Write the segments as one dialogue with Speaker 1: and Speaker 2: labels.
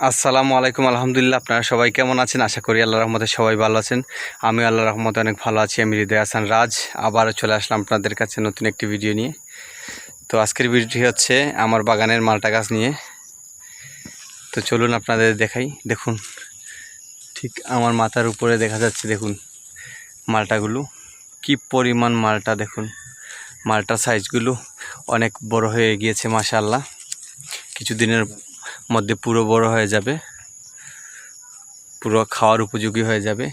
Speaker 1: আসসালামু আলাইকুম, আলহামদুলিল্লাহ। আপনারা সবাই কেমন আছেন? আশা করি আল্লাহ রহমতে সবাই ভালো আছেন। আমি আল্লাহ রহমতে অনেক ভালো আছি। আমি হৃদয় হাসান রাজ। আবারও চলে আসলাম আপনাদের কাছে নতুন একটি ভিডিও নিয়ে। তো আজকের ভিডিওটি হচ্ছে আমার বাগানের মালটা গাছ নিয়ে। তো চলুন আপনাদের দেখাই। দেখুন, ঠিক আমার মাথার উপরে দেখা যাচ্ছে, দেখুন মালটাগুলো। কি পরিমাণ মালটা, দেখুন। মালটার সাইজগুলো অনেক বড় হয়ে গিয়েছে, মাশাআল্লাহ। কিছুদিনের মধ্যে পুরো বড় হয়ে যাবে। পুরো খাওয়ার উপযোগী হয়ে যাবে।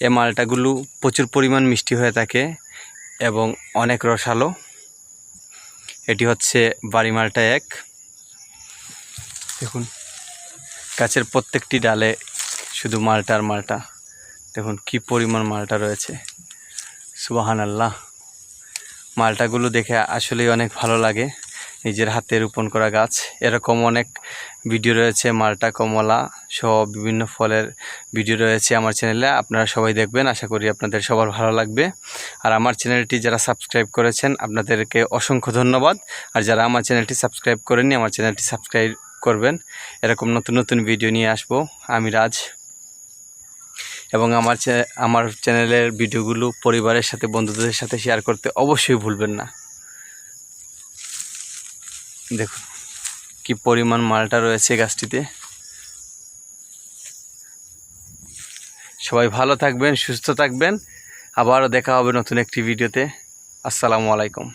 Speaker 1: এ মালটাগুলো প্রচুর পরিমাণ মিষ্টি হয়ে থাকে এবং অনেক রসালো। এটি হচ্ছে বাড়ি মালটা এক। দেখুন, গাছের প্রত্যেকটি ডালে শুধু মালটা আর মালটা। দেখুন, কি পরিমাণ মালটা রয়েছে। সুবাহান আল্লাহ মালটাগুলো দেখে আসলেই অনেক ভালো লাগে। নিজের হাতে রোপণ করা গাছ। এরকম অনেক ভিডিও রয়েছে, মালটা, কমলা সহ বিভিন্ন ফলের ভিডিও রয়েছে আমার চ্যানেলে আপনারা সবাই দেখবেন, আশা করি আপনাদের সবার ভালো লাগবে। আর আমার চ্যানেলটি যারা সাবস্ক্রাইব করেছেন, আপনাদেরকে অসংখ্য ধন্যবাদ। আর যারা আমার চ্যানেলটি সাবস্ক্রাইব করেননি, আমার চ্যানেলটি সাবস্ক্রাইব করবেন। এরকম নতুন নতুন ভিডিও নিয়ে আসব। আমি রাজ। এবং আমার আমার চ্যানেলের ভিডিওগুলো পরিবারের সাথে, বন্ধুদের সাথে শেয়ার করতে অবশ্যই ভুলবেন না। দেখুন, কি পরিমাণ মালটা রয়েছে গাছটিতে। সবাই ভালো থাকবেন, সুস্থ থাকবেন। আবারও দেখা হবে নতুন একটি ভিডিওতে। আসসালামু আলাইকুম।